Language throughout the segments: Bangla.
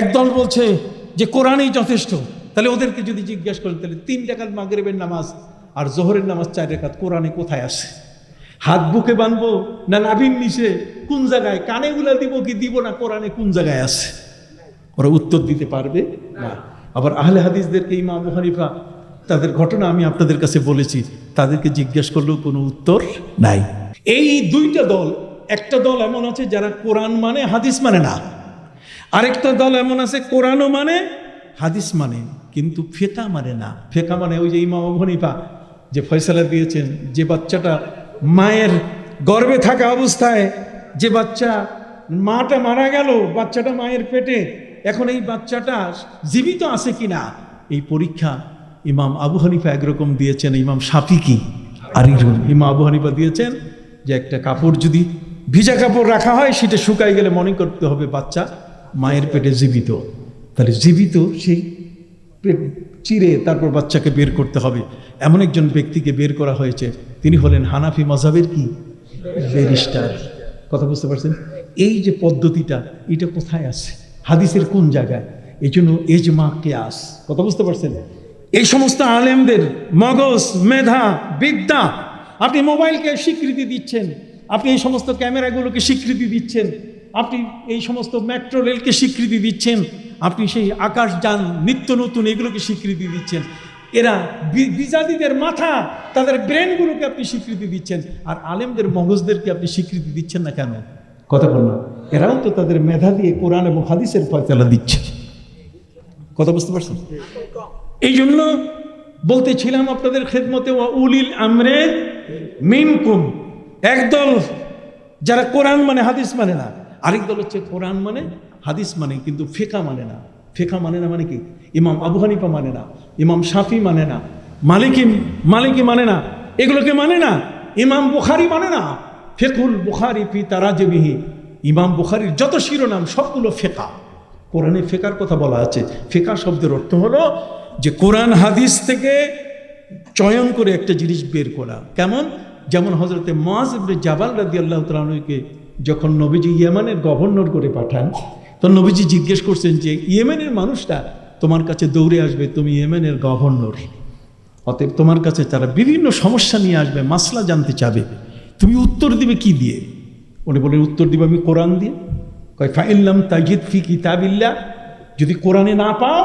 একদল বলছে যে কোরআনই যথেষ্ট। তাহলে ওদেরকে যদি জিজ্ঞেস করেন, তাহলে তিন টাকার মাগরেবের নামাজ আর জোহরের নামাজ চার রেখাত কোরআনে কোথায় আসে হাত বুকে বানবো না নাভিন নিচে? কোন জায়গায়? কানে গুলা দিব কি দিব না? কোরআনে কোন জায়গায় আছে? ওরা উত্তর দিতে পারবে না। আবার আহলে হাদিসদেরকে ইমাম হানিফা, তাদের ঘটনা আমি আপনাদের কাছে বলেছি, তাদেরকে জিজ্ঞেস করলেও কোনো উত্তর নাই। এই দুইটা দল, একটা দল এমন আছে যারা কোরআন মানে হাদিস মানে না। আরেকটা দল এমন আছে, কোরআনও মানে হাদিস মানে কিন্তু ফেকা মানে না। ফেকা মানে ওই যে ইমাম হানিফা যে ফয়সালা দিয়েছেন, যে বাচ্চাটা মায়ের গর্বে থাকা অবস্থায়, যে বাচ্চা মাটা মারা গেল, বাচ্চাটা মায়ের পেটে, এখন এই বাচ্চাটা জীবিত আছে কিনা? এই পরীক্ষা ইমাম আবু হানিফা একরকম দিয়েছেন, ইমাম সাফি কি? আর ইমাম আবু হানিফা দিয়েছেন যে একটা কাপড় যদি ভিজা কাপড় রাখা হয়, সেটা শুকাই গেলে মনে করতে হবে বাচ্চা মায়ের পেটে জীবিত। তাহলে জীবিত সেই পেট চিরে তারপর বাচ্চাকে বের করতে হবে। এমন একজন ব্যক্তিকে বের করা হয়েছে, তিনি হলেন হানাফি মজাবের কি? ব্যারিস্টার। কথা বুঝতে পারছেন? এই যে পদ্ধতিটা, এটা কোথায় আছে? হাদিসের কোন জায়গায়? এই জন্য এজমা কেয়াস। কথা বুঝতে পারছেন? এই সমস্ত আলেমদের মগজ, মেধা, বিদ্যা, আপনি মোবাইলকে স্বীকৃতি দিচ্ছেন, আপনি এই সমস্ত ক্যামেরাগুলোকে স্বীকৃতি দিচ্ছেন আপনি এই সমস্ত মেট্রো রেলকে স্বীকৃতি দিচ্ছেন, আপনি সেই আকাশযান নিত্য নতুন এগুলোকে স্বীকৃতি দিচ্ছেন। এরা বি- বিজাতিদের মাথা, তাদের ব্রেনগুলোকে আপনি স্বীকৃতি দিচ্ছেন। আর আলেমদের মগজদেরকে আপনি স্বীকৃতি দিচ্ছেন না কেন? কথা বল না। এরাও তো তাদের মেধা দিয়ে কোরআন এবং হাদিসের ফয়সালা দিচ্ছে। কথা বুঝতে পারছেন? এই জন্য বলতেছিলাম আপনাদের খেদমতে, ওয়া উলিল আমরে মিনকুম। একদল যারা কোরআন মানে হাদিস মানে না আরেক দল হচ্ছে কোরআন মানে হাদিস মানে কিন্তু ফেকা মানে না। ফেকা মানে না মানে কি? ইমাম আবু হানিফা মানে না, ইমাম শাফি মানে না, মালিকি মালিকি মানে না, এগুলোকে মানে না, ইমাম বুখারি মানে না। ফেকুল বুখারি ফি তারাজবিহি, ইমাম বুখারির যত শিরোনাম, সবগুলো ফেকা। কোরআনে ফেকার কথা বলা আছে। ফেকা শব্দের অর্থ হলো যে কোরআন হাদিস থেকে চয়ন করে একটা জিনিস বের করা। কেমন? যেমন হজরতে মাজ জাবাল রাদি আল্লাহ তালকে যখন নবীজি ইয়েমানের গভর্নর করে পাঠান তো নবীজি জিজ্ঞেস করছেন যে, ইয়েমেনের মানুষটা তোমার কাছে দৌড়ে আসবে, তুমি ইয়েমেনের গভর্নর। অতএব তোমার কাছে তারা বিভিন্ন সমস্যা নিয়ে আসবে, মাসলা জানতে চাবে। তুমি উত্তর দিবে কি দিয়ে? উনি বলেন উত্তর দিবে আমি কোরআন দিয়ে। কয় ফাইল্লাম তাজিদ ফি কিতাবিল্লা যদি কোরআনে না পাও,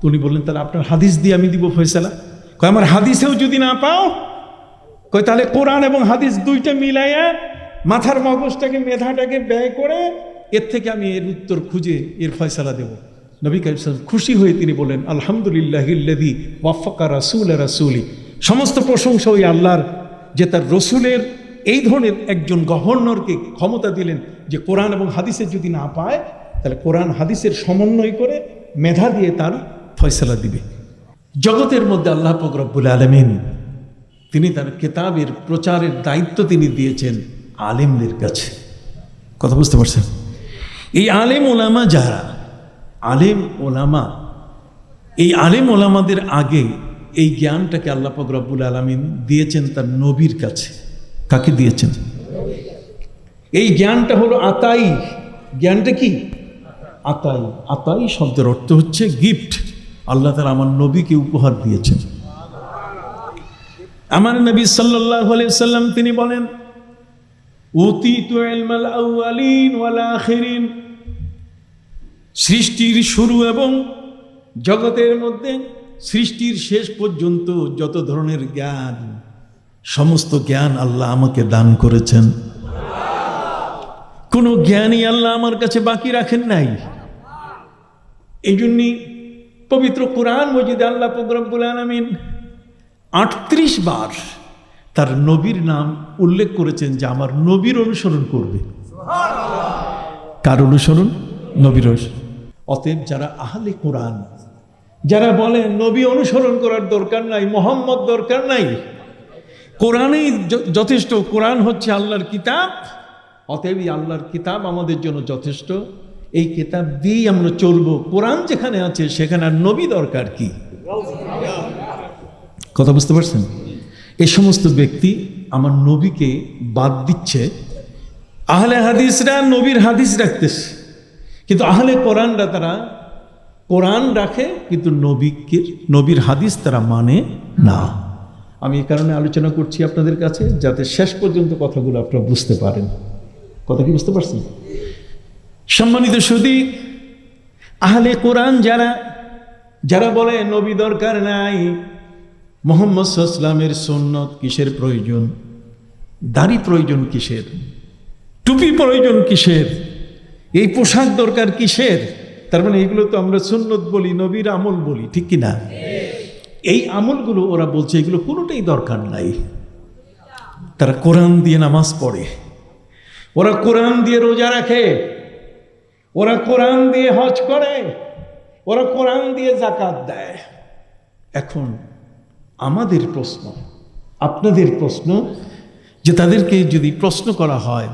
তো উনি বললেন, তাহলে আপনার হাদিস দিয়ে আমি দিব ফয়সালা। কয়, আমার হাদিসেও যদি না পাও, কয়, তাহলে কোরআন এবং হাদিস দুইটা মিলাইয়া মাথার মগজটাকে, মেধাটাকে ব্যয় করে এর থেকে আমি এর উত্তর খুঁজে, এর ফয়সালা দেব। নবী সাল্লাল্লাহু খুশি হয়ে তিনি বলেন, আলহামদুলিল্লাহ ইল্লাদি ওয়াফাকা রাসুল রাসুলি। সমস্ত প্রশংসা ওই আল্লাহর, যে তার রসুলের এই ধরনের একজন গভর্নরকে ক্ষমতা দিলেন যে কোরআন এবং হাদিসের যদি না পায়, তাহলে কোরআন হাদিসের সমন্বয় করে মেধা দিয়ে তার ফয়সলা দিবে। জগতের মধ্যে আল্লাহ ফকরবুল আলমিন, তিনি তার কেতাবের প্রচারের দায়িত্ব তিনি দিয়েছেন। আলেমদের কাছে। কথা বুঝতে পারছেন? এই আলেম ওলামা যারা, আলেম ওলামা, এই আলেম ওলামাদের আগে এই জ্ঞানটাকে আল্লাহ রব্বুল আলমিন দিয়েছেন তার নবীর কাছে। কাকে দিয়েছেন? এই জ্ঞানটা হলো আতাই। জ্ঞানটা কি? আতাই। আতাই শব্দের অর্থ হচ্ছে গিফট আল্লাহ তালা আমার নবীকে উপহার দিয়েছেন। আমার নবী সাল্লাহ সাল্লাম তিনি বলেন সৃষ্টির শুরু এবং জগতের মধ্যে সৃষ্টির শেষ পর্যন্ত যত ধরনের জ্ঞান, সমস্ত জ্ঞান আল্লাহ আমাকে দান করেছেন। কোনো জ্ঞানই আল্লাহ আমার কাছে বাকি রাখেন নাই। এই জন্যই পবিত্র কোরআন মজিদ আল্লাহ ফকরবুল আলমিন আটত্রিশ বার তার নবীর নাম উল্লেখ করেছেন যে আমার নবীর অনুসরণ করবে। কার অনুসরণ? নবীর অনুসরণ। অতএব যারা আহলে কোরআন, যারা বলে নবী অনুসরণ করার দরকার নাই, মোহাম্মদ দরকার নাই, কোরআনেই যথেষ্ট, কোরআন হচ্ছে আল্লাহর কিতাব অতএব আল্লাহর কিতাব আমাদের জন্য যথেষ্ট। এই কিতাব দিয়েই আমরা চলবো। কোরআন যেখানে আছে, সেখানে আর নবী দরকার কি? কথা বুঝতে পারছেন? এই সমস্ত ব্যক্তি আমার নবীকে বাদ দিচ্ছে। আহলে হাদিসরা নবীর হাদিস রাখতেছে। কিন্তু আহলে কোরআনরা তারা কোরআন রাখে, কিন্তু নবীকে, নবীর হাদিস তারা মানে না। আমি এই কারণে আলোচনা করছি আপনাদের কাছে, যাতে শেষ পর্যন্ত কথাগুলো আপনারা বুঝতে পারেন। কথা কি বুঝতে পারছেন? সম্মানিত সুদী আহলে কোরআন যারা যারা বলে নবী দরকার নাই মোহাম্মদ সাল্লামের সন্ন্যত কিসের প্রয়োজন? দাড়ি প্রয়োজন কিসের? টুপি প্রয়োজন কিসের? এই পোশাক দরকার কিসের? তার মানে এগুলো তো আমরা সুন্নত বলি, নবীর আমল বলি, ঠিক কি না এই আমলগুলো ওরা বলছে, এগুলো কোনোটাই দরকার নাই। তারা কোরআন দিয়ে নামাজ পড়ে। ওরা কোরআন দিয়ে রোজা রাখে। ওরা কোরআন দিয়ে হজ করে। ওরা কোরআন দিয়ে জাকাত দেয়। এখন আমাদের প্রশ্ন, আপনাদের প্রশ্ন যে তাদেরকে যদি প্রশ্ন করা হয়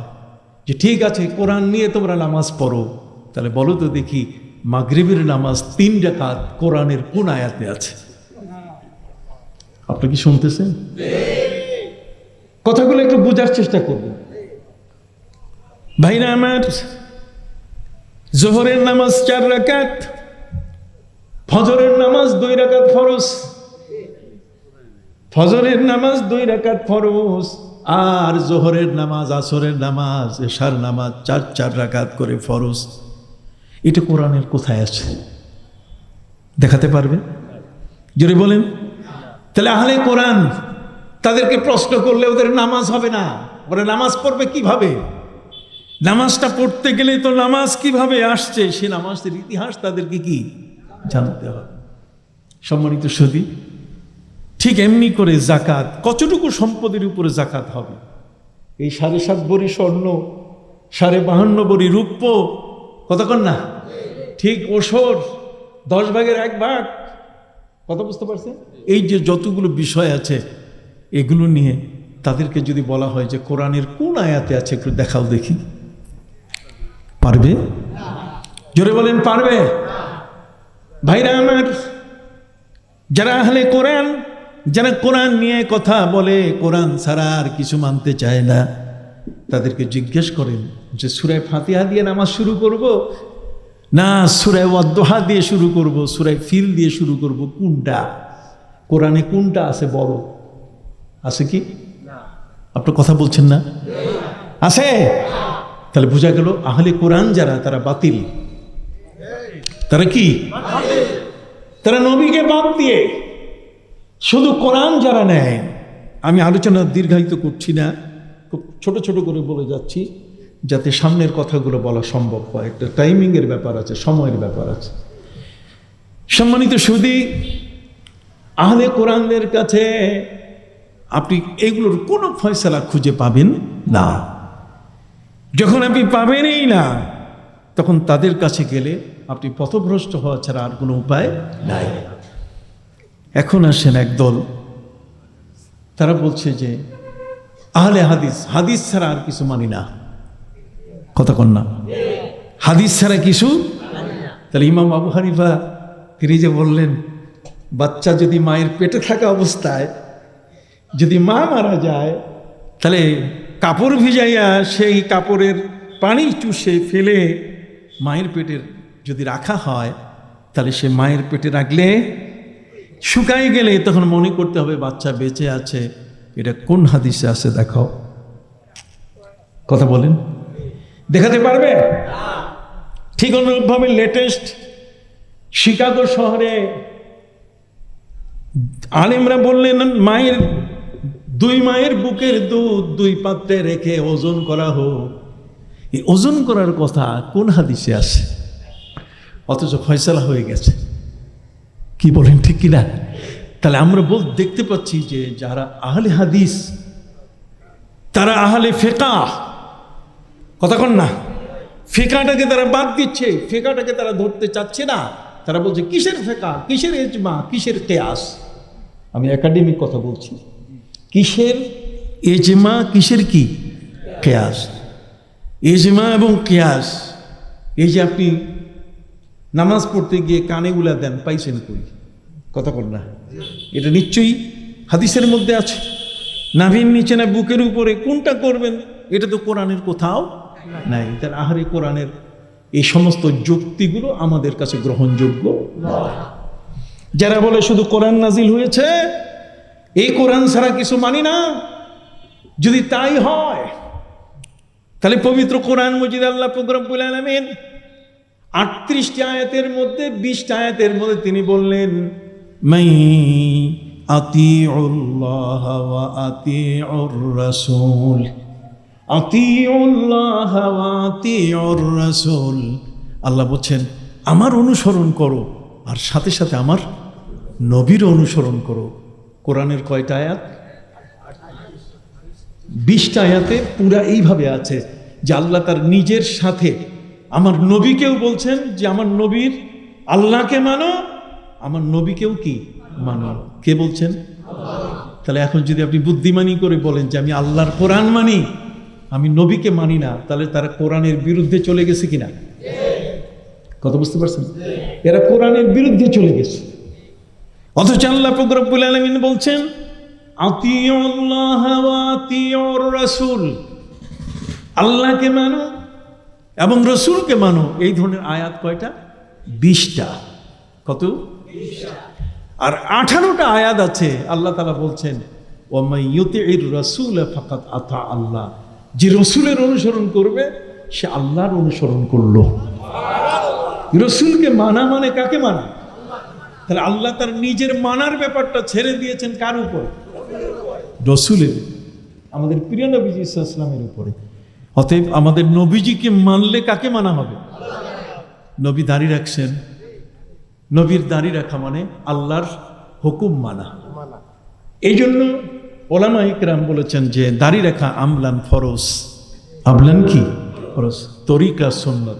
যে ঠিক আছে, কোরআন নিয়ে তোমরা নামাজ পড়ো, তাহলে বলো তো দেখি মাগরিবের নামাজ তিন ডাকাত কোরআনের কোন আয়াতে আছে? আপনি কি শুনতেছেন? কথাগুলো একটু বোঝার চেষ্টা করবেন ভাইরা আমার, জোহরের নামাজ চার রাকাত, ফজরের নামাজ দুই রাকাত ফরজ। ফজরের নামাজ দুই রাকাত ফরজ, আর জোহরের নামাজ, আসরের নামাজ, এশার নামাজ চার চার রাকাত করে ফরজ। এটা কোরআনের কোথায় আছে? দেখাতে পারবে? জোরে বলেন। তাহলে আহলে কোরআন তাদেরকে প্রশ্ন করলে ওদের নামাজ হবে না। ওরা নামাজ পড়বে কীভাবে? নামাজটা পড়তে গেলে তো নামাজ কীভাবে আসছে? সে নামাজের ইতিহাস তাদেরকে কি? জানতে হবে। সম্মানিত সতী ঠিক এমনি করে জাকাত, কতটুকু সম্পদের উপরে জাকাত হবে? এই সাড়ে সাত বড়ি স্বর্ণ, সাড়ে বাহান্ন বড়ি রূপ্য কতক্ষণ না? ঠিক ওসর, দশ ভাগের এক ভাগ। কথা বুঝতে পারছেন? এই যে যতগুলো বিষয় আছে, এগুলো নিয়ে তাদেরকে যদি বলা হয় যে কোরআনের কোন আয়াতে আছে, একটু দেখাও দেখি। পারবে? জোরে বলেন, পারবে? ভাইরা আমার, যারা আহলে কোরআন যারা কোরআন নিয়ে কথা বলে কোরআন ছাড়া আর কিছু মানতে চায় না। তাদেরকে জিজ্ঞেস করেন যে সুরায় ফাতিহা দিয়ে নামাজ শুরু করব? না সুরায় ওয়াদ্দোহা দিয়ে শুরু করব সুরায় ফিল দিয়ে শুরু করব। কোনটা? কোরআনে কোনটা আছে বড়? আছে কি? আপনার কথা বলছেন না? আছে। তাহলে বোঝা গেল আহলে কোরআন যারা তারা বাতিল। তারা কি? তারা নবীকে বাদ দিয়ে শুধু কোরআন যারা নেয়, আমি আলোচনা দীর্ঘায়িত করছি না, খুব ছোট ছোট করে বলে যাচ্ছি, যাতে সামনের কথাগুলো বলা সম্ভব হয়। একটা টাইমিংয়ের ব্যাপার আছে, সময়ের ব্যাপার আছে। সম্মানিত সুদী আহলে কোরআনদের কাছে আপনি এগুলোর কোনো ফয়সলা খুঁজে পাবেন না। যখন আপনি পাবেনই না, তখন তাদের কাছে গেলে আপনি পথভ্রষ্ট হওয়া ছাড়া আর কোনো উপায় নাই। এখন আসেন একদল তারা বলছে যে, আহলে হাদিস হাদিস ছাড়া আর কিছু মানি না। কথা কন না। হাদিস ছাড়া কিছু তাহলে ইমাম আবু হানিফা, তিনি যে বললেন, বাচ্চা যদি মায়ের পেটে থাকা অবস্থায়, যদি মা মারা যায়, তাহলে কাপড় ভিজাইয়া সেই কাপড়ের পানি চুষে ফেলে মায়ের পেটের যদি রাখা হয়, তাহলে সে মায়ের পেটে রাখলে শুকাই গেলে তখন মনে করতে হবে বাচ্চা বেঁচে আছে। এটা কোন হাদিসে আছে দেখাও। কথা বলেন। দেখাতে পারবে? ঠিক অনুরূপভাবে লেটেস্ট শিকাগো শহরে আলিমরা বললেন, মায়ের, দুই মায়ের বুকের দুধ দুই পাত্রে রেখে ওজন করা হোক। এই ওজন করার কথা কোন হাদিসে আছে? অথচ ফয়সালা হয়ে গেছে। কি বলেন, ঠিক কিনা? তাহলে আমরা বল দেখতে পাচ্ছি যে যারা আহলে হাদিস, তারা আহলে ফেকা। কথা কন না? ফেকাটাকে তারা বাদ দিচ্ছে, ফেকাটাকে তারা ধরতে চাচ্ছে না। তারা বলছে, কিসের ফেকা? কিসের এজমা কিসের কেয়াস? আমি একাডেমিক কথা বলছি। কিসের এজমা কিসের কি? কেয়াস। এজমা এবং কেয়াস। এই যে আপনি নামাজ পড়তে গিয়ে কানেগুলা দেন, পাইছেন কই? কথা বল না। এটা নিশ্চয়ই হাদিসের মধ্যে আছে। নাভির নিচে না বুকের উপরে, কোনটা করবেন? এটা তো কোরআনের কোথাও নাই। তার আহারে কোরআনের এই সমস্ত যুক্তিগুলো আমাদের কাছে গ্রহণযোগ্য? যারা বলে শুধু কোরআন নাজিল হয়েছে, এই কোরআন ছাড়া কিছু মানি না। যদি তাই হয়, তাহলে পবিত্র কোরআন মজিদ আল্লাহ প্রোগ্রাম আলমিন আটত্রিশটি আয়াতের মধ্যে বিশটা আয়াতের মধ্যে তিনি বললেন মাই ওয়া আতিউর রাসূল। ওয়া আতিউর রাসূল। আল্লাহ বলছেন, আমার অনুসরণ করো আর সাথে সাথে আমার নবীর অনুসরণ করো। কোরআনের কয়টা আয়াত? বিশটা আয়াতে পুরা এইভাবে আছে যে আল্লাহ তার নিজের সাথে আমার নবীকেও বলছেন যে আমার নবীর আল্লাহকে মানো, আমার নবীকেও কি মানো? কে বলছেন? তাহলে এখন যদি আপনি বুদ্ধিমানি করে বলেন যে আমি আল্লাহর কোরআন মানি, আমি নবীকে মানি না, তাহলে তারা কোরআনের বিরুদ্ধে চলে গেছে কিনা? কথা বুঝতে পারছেন? এরা কোরআনের বিরুদ্ধে চলে গেছে। অথচ আল্লাহ ফকরবুল আলমিন বলছেন, আতিউল্লাহ আতিউর রাসূল। আল্লাহকে মানো এবং রসুলকে মানো এই ধরনের আয়াত কয়টা? বিশটা। কত? আর আঠারোটা আয়াত আছে আল্লাহ তালা বলছেন রসুল ফাকাত আতা আল্লাহ। যে রসুলের অনুসরণ করবে সে আল্লাহর অনুসরণ করল। রসুলকে মানা মানে কাকে মানা? তাহলে আল্লাহ তার নিজের মানার ব্যাপারটা ছেড়ে দিয়েছেন কার উপর? রসুলের। আমাদের প্রিয় নবীজি ইসলামের উপরে। অতএব আমাদের নবীজিকে মানলে কাকে মানা হবে? নবী দাঁড়িয়ে রাখছেন। নবীর দাঁড়িয়ে রাখা মানে আল্লাহর হুকুম মানা। এই জন্য ওলামা ইকরাম বলেছেন যে দাড়ি রাখা আমলান ফরজ। আমলান কি? ফরজ। তরিকা সুন্নত।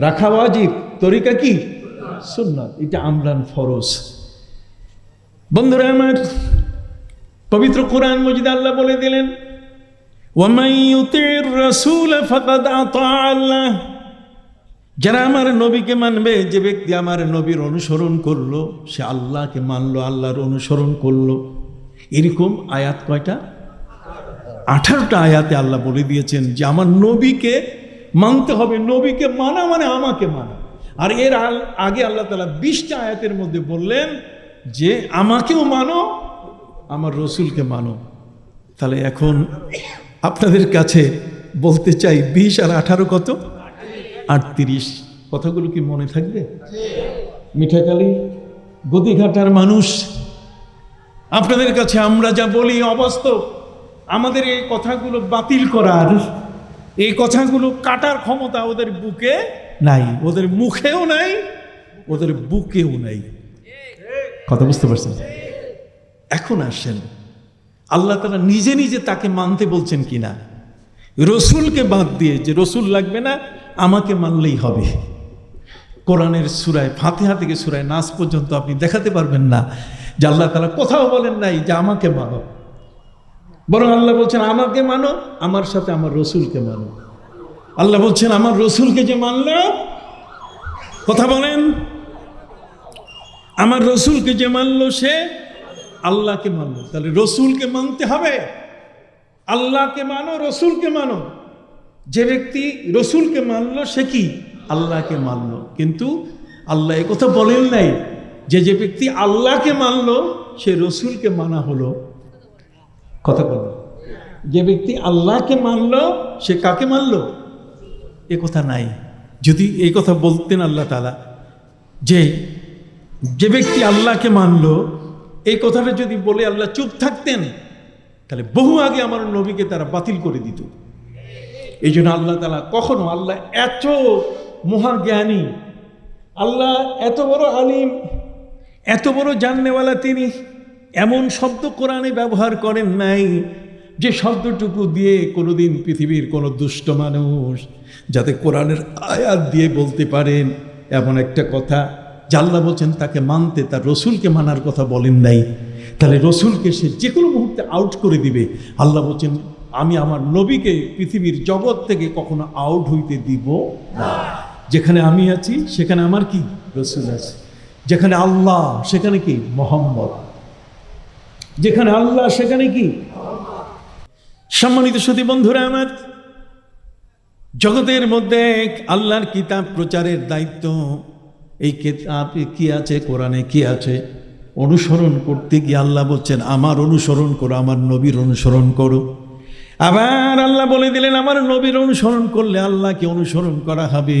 রাখা ওয়াজিব। তরিকা কি? সুন্নত। এটা আমলান ফরজ। বন্ধুরা আমার পবিত্র কোরআন মজিদ আল্লাহ বলে দিলেন আল্লাহ যারা আমার নবীকে মানবে, যে ব্যক্তি আমার নবীর অনুসরণ করল, সে আল্লাহকে মানলো, আল্লাহর অনুসরণ করল। এরকম আয়াত কয়টা? আঠারোটা আয়াতে আল্লাহ বলে দিয়েছেন যে, আমার নবীকে মানতে হবে, নবীকে মানা মানে আমাকে মানা। আর এর আগে আল্লাহ তালা বিশটা আয়াতের মধ্যে বললেন যে, আমাকেও মানো, আমার রসুলকে মানো। তাহলে এখন আপনাদের কাছে বলতে চাই, বিশ আর আঠারো কত? আটত্রিশ কথাগুলো কি মনে থাকবে? মিঠাকালি, গদিঘাটার মানুষ, আপনাদের কাছে আমরা যা বলি অবাস্তব। আমাদের এই কথাগুলো বাতিল করার, এই কথাগুলো কাটার ক্ষমতা ওদের বুকে নাই, ওদের মুখেও নাই, ওদের বুকেও নাই। কথা বুঝতে পারছেন? এখন আসেন। আল্লাহ তালা নিজে নিজে তাকে মানতে বলছেন কিনা? রসুলকে বাদ দিয়ে যে রসুল লাগবে না, আমাকে মানলেই হবে। কোরআনের সুরায় ফাতেহা থেকে সুরায় নাচ পর্যন্ত আপনি দেখাতে পারবেন না যে আল্লাহ তালা কোথাও বলেন নাই যে আমাকে মানো। বরং আল্লাহ বলছেন, আমাকে মানো, আমার সাথে আমার রসুলকে মানো। আল্লাহ বলছেন, আমার রসুলকে যে মানল কথা বলেন। আমার রসুলকে যে মানল সে আল্লাহকে মানলো তাহলে রসুলকে মানতে হবে। আল্লাহকে মানো, রসুলকে মানো। যে ব্যক্তি রসুলকে মানলো, সে কি? আল্লাহকে মানলো। কিন্তু আল্লাহ কথা বলেন নাই যে যে ব্যক্তি আল্লাহকে মানলো, সে রসুলকে মানা হলো। কথা বলো যে ব্যক্তি আল্লাহকে মানলো, সে কাকে মানলো? এ কথা নাই। যদি এই কথা বলতেন আল্লাহ তালা যে যে ব্যক্তি আল্লাহকে মানলো এই কথাটা যদি বলে আল্লাহ চুপ থাকতেন, তাহলে বহু আগে আমার নবীকে তারা বাতিল করে দিত। এই জন্য আল্লাহ তালা কখনো, আল্লাহ এত মহাজ্ঞানী, আল্লাহ এত বড় আলিম, এত বড় জাননেওয়ালা তিনি, এমন শব্দ কোরআনে ব্যবহার করেন নাই যে শব্দটুকু দিয়ে কোনোদিন পৃথিবীর কোনো দুষ্ট মানুষ যাতে কোরআনের আয়াত দিয়ে বলতে পারেন। এমন একটা কথা জাল্লা বলছেন, তাকে মানতে তার রসুলকে মানার কথা বলেন নাই। তাহলে রসুলকে সে যে কোনো মুহূর্তে আউট করে দিবে। আল্লাহ বলছেন, আমি আমার নবীকে পৃথিবীর জগৎ থেকে কখনো আউট হইতে দিব না। যেখানে আমি আছি, সেখানে আমার কি রসুল আছে? যেখানে আল্লাহ, সেখানে কি মোহাম্মদ? যেখানে আল্লাহ, সেখানে কি? সম্মানিত সতী বন্ধুরা আমার, জগতের মধ্যে আল্লাহর কিতাব প্রচারের দায়িত্ব। এই কি আছে? কোরআনে কি আছে? অনুসরণ করতে গিয়ে আল্লাহ বলছেন, আমার অনুসরণ করো, আমার নবীর অনুসরণ করো। আবার আল্লাহ বলে দিলেন, আমার নবীর অনুসরণ করলে আল্লাহকে অনুসরণ করা হবে।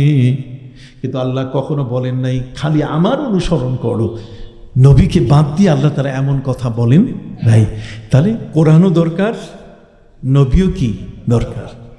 কিন্তু আল্লাহ কখনো বলেন নাই, খালি আমার অনুসরণ করো। নবীকে বাদ দিয়ে আল্লাহ তারা এমন কথা বলেন নাই। তাহলে কোরআনও দরকার, নবীও কি দরকার?